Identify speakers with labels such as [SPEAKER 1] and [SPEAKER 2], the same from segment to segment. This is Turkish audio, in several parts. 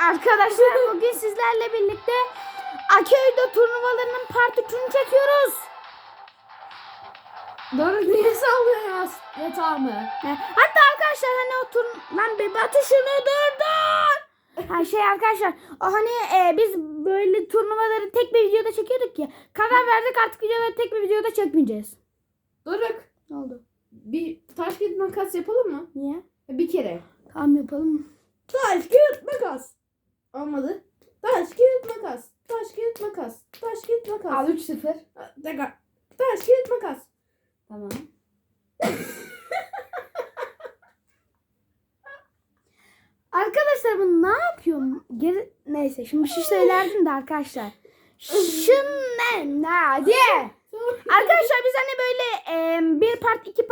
[SPEAKER 1] Arkadaşlar bugün sizlerle birlikte Aköy'de turnuvalarının part 3'ünü çekiyoruz.
[SPEAKER 2] Doruk niye sallıyor yatağımı?
[SPEAKER 1] Hatta arkadaşlar hani o tur... Lan bir batı şunu durdur. Ha şey arkadaşlar o hani e, biz böyle turnuvaları tek bir videoda çekiyorduk ya. Karar verdik artık videoları tek bir videoda çekmeyeceğiz.
[SPEAKER 2] Doruk
[SPEAKER 1] Ne oldu?
[SPEAKER 2] bir taş kağıt makas yapalım mı?
[SPEAKER 1] Niye?
[SPEAKER 2] Bir kere.
[SPEAKER 1] Tamam yapalım.
[SPEAKER 2] Taş kağıt makas. Olmadı. Taş kağıt makas. Taş kağıt makas. Taş kağıt makas.
[SPEAKER 1] Al 3-0.
[SPEAKER 2] Dakika. Taş kağıt makas.
[SPEAKER 1] Tamam. Arkadaşlar bu ne yapıyorum? Geri... Neyse şimdi bir şey söylerdim de arkadaşlar. Şunlar ne hadi. Arkadaşlar biz hani böyle e, bir part iki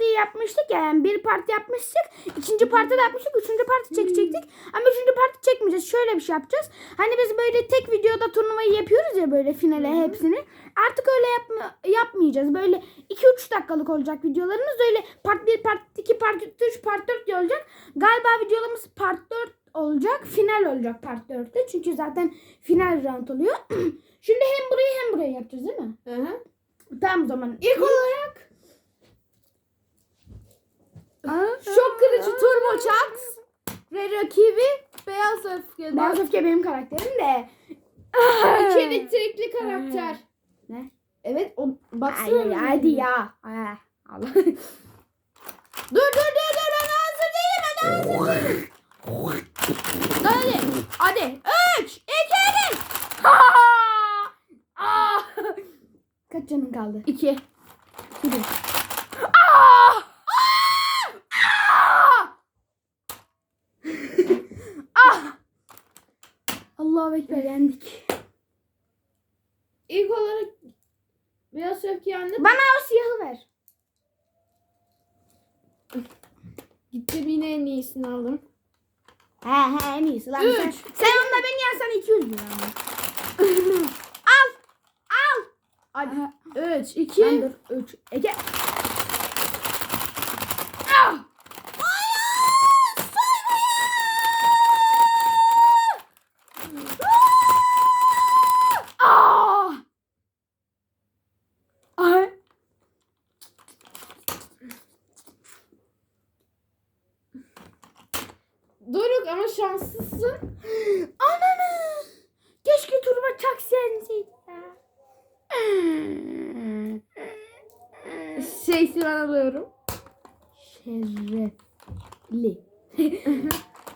[SPEAKER 1] parti yapmıştık ya. Yani bir parti yapmıştık. ikinci parti de yapmıştık. Üçüncü parti çekecektik. Ama üçüncü parti çekmeyeceğiz. Şöyle bir şey yapacağız. Hani biz böyle tek videoda turnuvayı yapıyoruz ya böyle finale hepsini. Artık öyle yapma, yapmayacağız. Böyle 2-3 dakikalık olacak videolarımız. Öyle part 1, part 2, part 3, part 4 diye olacak. Galiba videolarımız part 4 olacak. Final olacak part 4'te. Çünkü zaten final round oluyor. Şimdi hem burayı hem burayı yapacağız değil mi?
[SPEAKER 2] Hı hı.
[SPEAKER 1] Tamam o zaman.
[SPEAKER 2] İlk olarak rakibi beyaz öfkede.
[SPEAKER 1] Beyaz Öfke benim karakterim de.
[SPEAKER 2] İki elektrikli karakter.
[SPEAKER 1] Ne?
[SPEAKER 2] Evet o baksana.
[SPEAKER 1] Ay, hadi ya. Ay, Allah.
[SPEAKER 2] Dur dur dur dur ben hazır değilim ben hazır değilim. Hadi hadi. Üç, iki, bir.
[SPEAKER 1] Kaç canın kaldı?
[SPEAKER 2] İki.
[SPEAKER 1] Bir. Allahu Ekber yendik.
[SPEAKER 2] İlk olarak beyaz öfke yendi.
[SPEAKER 1] Bana o siyahı ver.
[SPEAKER 2] Gittim yine en iyisini aldım.
[SPEAKER 1] He he en iyisi lan.
[SPEAKER 2] Üç.
[SPEAKER 1] Sen, sen onunla beni yersen 200 lira. al. Al.
[SPEAKER 2] Hadi.
[SPEAKER 1] Ha,
[SPEAKER 2] Üç, iki.
[SPEAKER 1] Ben dur. 3, 2. Ah! Ah! Ay.
[SPEAKER 2] Doruk ama şanslısın.
[SPEAKER 1] Ananı. Keşke turba çak senseydi ya.
[SPEAKER 2] Şeysi ben alıyorum.
[SPEAKER 1] Şerefli.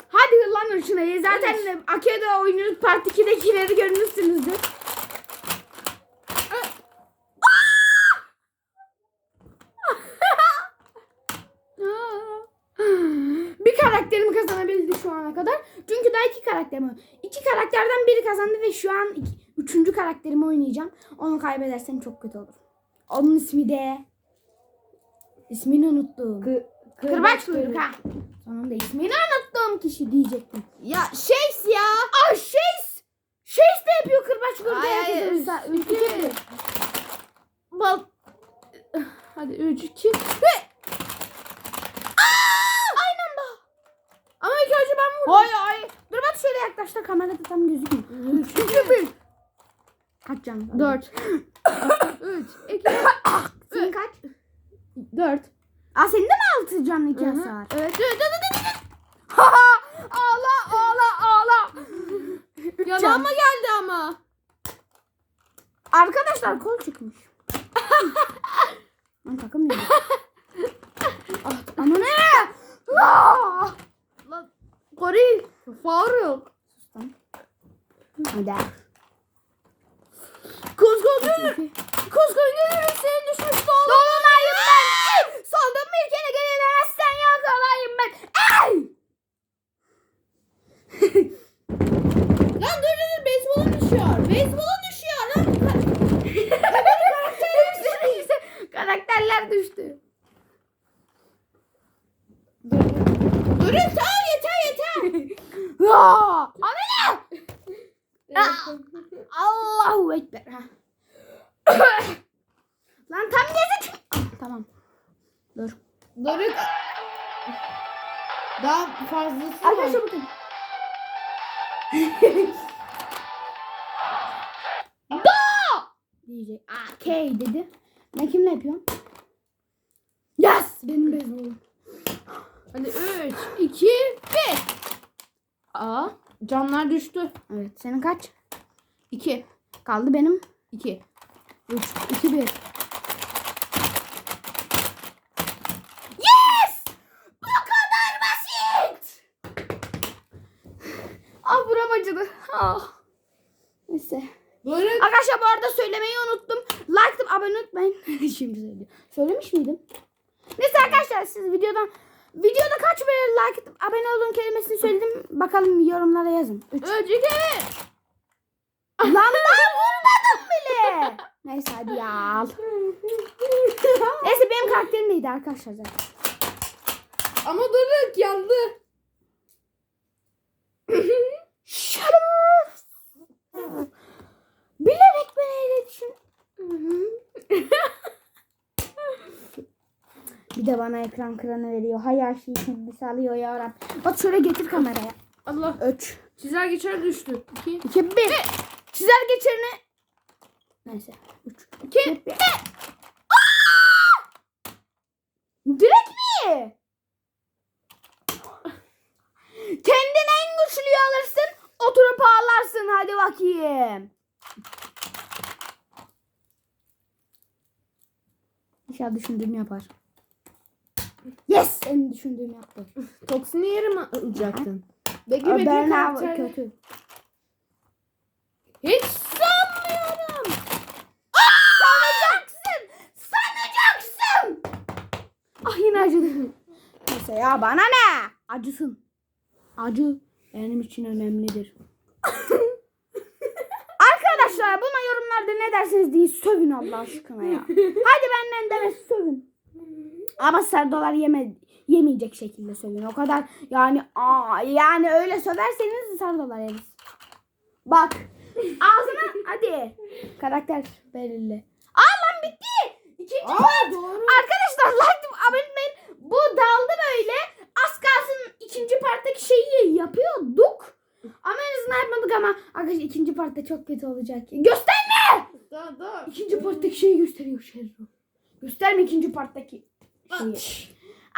[SPEAKER 1] Hadi lan şurayı. Zaten Ake'de oynuyoruz. Part 2'dekileri görmüşsünüzdür. Bir karakterim kazanabildi şu ana kadar. Çünkü daha iki karakterim var. İki karakterden biri kazandı ve şu an iki, üçüncü karakterimi oynayacağım. Onu kaybedersem çok kötü olur. Onun ismi de... ismini unuttum.
[SPEAKER 2] Kı
[SPEAKER 1] Kırbaç kuyruk ha. Sonunda ismini unuttuğum kişi diyecektim.
[SPEAKER 2] Ya şeys ya.
[SPEAKER 1] Aa Şeys! Şeys de yapıyor kırbaç kuyruk.
[SPEAKER 2] Ay, ay, ay.
[SPEAKER 1] Ülke
[SPEAKER 2] Bal. Hadi üç, iki.
[SPEAKER 1] Aynı anda.
[SPEAKER 2] Ama ilk önce ben vurdum.
[SPEAKER 1] Hayır hayır. Dur bak şöyle yaklaş da kamerada tam gözükmüyor.
[SPEAKER 2] Üç, bir.
[SPEAKER 1] Kaç canım?
[SPEAKER 2] Dört. Üç, iki,
[SPEAKER 1] Senin kaç?
[SPEAKER 2] dört.
[SPEAKER 1] Aa senin de mi altı canlı iki hasar?
[SPEAKER 2] Evet.
[SPEAKER 1] Ağla ağla ağla.
[SPEAKER 2] Yanağıma geldi ama.
[SPEAKER 1] Arkadaşlar kol çıkmış. Lan takım değil. ah, ama ne? Aa!
[SPEAKER 2] Lan goril. Faruk.
[SPEAKER 1] Hadi.
[SPEAKER 2] Kuzgun Kuzgun senin düşmüş doğum.
[SPEAKER 1] Dolunayım ben. Soldum bir kere gelemezsen yakalayayım ben. Ey!
[SPEAKER 2] Lan dur dur dur beyzbola düşüyor. Beyzbola düşüyor lan.
[SPEAKER 1] Karakterler düştü.
[SPEAKER 2] Dur dur. Durun tamam yeter yeter.
[SPEAKER 1] Aa! Anne! Allahu Ekber. Ha. Lan tam yazık. Ah, tamam. Dur.
[SPEAKER 2] Doruk. Daha fazlası.
[SPEAKER 1] Arkadaşlar bakın. Diyecek. Okay dedi. Ben kimle yapıyorum? Yes! Benim beyzbolum.
[SPEAKER 2] Hadi 3, 2, 1. Aa, canlar düştü.
[SPEAKER 1] Evet. Senin kaç?
[SPEAKER 2] 2,
[SPEAKER 1] Kaldı benim.
[SPEAKER 2] 2.
[SPEAKER 1] 3, 2, 1. Yes! Bu kadar basit. Ah buram acıdı. Ah. Neyse.
[SPEAKER 2] Böyle
[SPEAKER 1] Arkadaşlar bu arada söylemeyi unuttum. Like atıp abone unutmayın. Şimdi söyleyeyim. Söylemiş miydim? Neyse arkadaşlar siz videodan videoda kaç böyle like abone olun kelimesini söyledim. Bakalım yorumlara yazın. 3.
[SPEAKER 2] 3, 2, 1.
[SPEAKER 1] Lan daha vurmadım bile. Neyse hadi ya al. Neyse benim karakterim neydi arkadaşlar zaten.
[SPEAKER 2] Ama Doruk yandı.
[SPEAKER 1] Şarap. Bilerek ben öyle düşün. Bir de bana ekran kıranı veriyor. Hay her şeyi kendisi alıyor ya. Bak şöyle getir kameraya.
[SPEAKER 2] Allah.
[SPEAKER 1] 3,
[SPEAKER 2] Çizer geçer düştü. 2,
[SPEAKER 1] 2, 1. Çizer geçerini. Neyse. 3,
[SPEAKER 2] 2.
[SPEAKER 1] Direkt mi? Kendin en güçlüyü alırsın. Oturup ağlarsın. Hadi bakayım. İnşallah düşündüğümü yapar. Yes! En düşündüğümü yaptı.
[SPEAKER 2] Toksini yere mi alacaktın?
[SPEAKER 1] Ben
[SPEAKER 2] karakter.
[SPEAKER 1] kötü.
[SPEAKER 2] Hiç sanmıyorum.
[SPEAKER 1] Sanacaksın! Sanacaksın! Ah yine acıdı. Neyse ya bana ne? Acısın. Acı benim için önemlidir. Arkadaşlar buna yorumlarda ne dersiniz deyin sövün Allah aşkına ya. Hadi benden deme sövün. Ama serdolar yeme, yemeyecek şekilde sövün. O kadar yani aa, yani öyle söverseniz serdolar yeriz. Bak ağzına hadi. Karakter belirli. Aa lan bitti. İkinci
[SPEAKER 2] Aa,
[SPEAKER 1] part.
[SPEAKER 2] doğru.
[SPEAKER 1] Arkadaşlar like abone olmayın. Bu daldı böyle. Az kalsın ikinci parttaki şeyi yapıyorduk. Ama en azından yapmadık ama arkadaşlar ikinci partta çok kötü olacak. Gösterme!
[SPEAKER 2] Daha daha.
[SPEAKER 1] İkinci parttaki şeyi gösteriyor Şerro. Gösterme ikinci parttaki şeyi.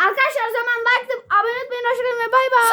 [SPEAKER 1] Arkadaşlar o zaman like atıp abone olmayı. Hoşçakalın ve bay bay.